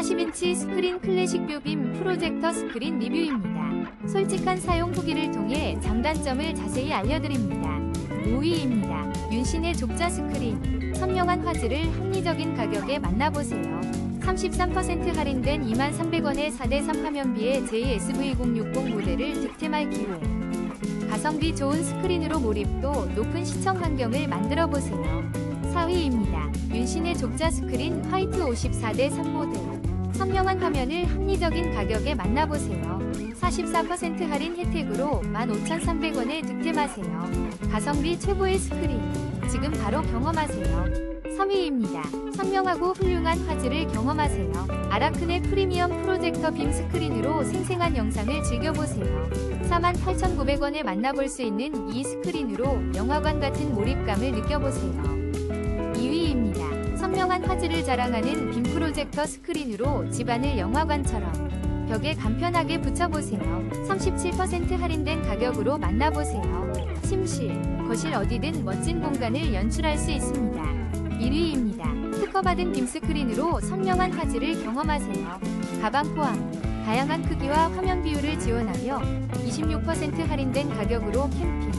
40인치 스크린 클래식 뷰빔 프로젝터 스크린 리뷰입니다. 솔직한 사용 후기를 통해 장단점을 자세히 알려드립니다. 5위입니다. 윤신의 족자 스크린. 선명한 화질을 합리적인 가격에 만나보세요. 33% 할인된 23,300원의 4대3 화면비의 JSV060 모델을 득템할 기회. 가성비 좋은 스크린으로 몰입도 높은 시청 환경을 만들어 보세요. 4위입니다. 윤신의 족자 스크린 화이트 54대 3 모델. 선명한 화면을 합리적인 가격에 만나보세요. 44% 할인 혜택으로 15,300원에 득템하세요. 가성비 최고의 스크린. 지금 바로 경험하세요. 3위입니다. 선명하고 훌륭한 화질을 경험하세요. 아라크네 프리미엄 프로젝터 빔 스크린으로 생생한 영상을 즐겨보세요. 48,900원에 만나볼 수 있는 이 스크린으로 영화관 같은 몰입감을 느껴보세요. 2위입니다. 선명한 화질을 자랑하는 빔 프로젝터 스크린으로 집안을 영화관처럼 벽에 간편하게 붙여보세요. 37% 할인된 가격으로 만나보세요. 침실, 거실 어디든 멋진 공간을 연출할 수 있습니다. 1위입니다. 특허받은 빔 스크린으로 선명한 화질을 경험하세요. 가방 포함, 다양한 크기와 화면 비율을 지원하며 26% 할인된 가격으로 캠핑,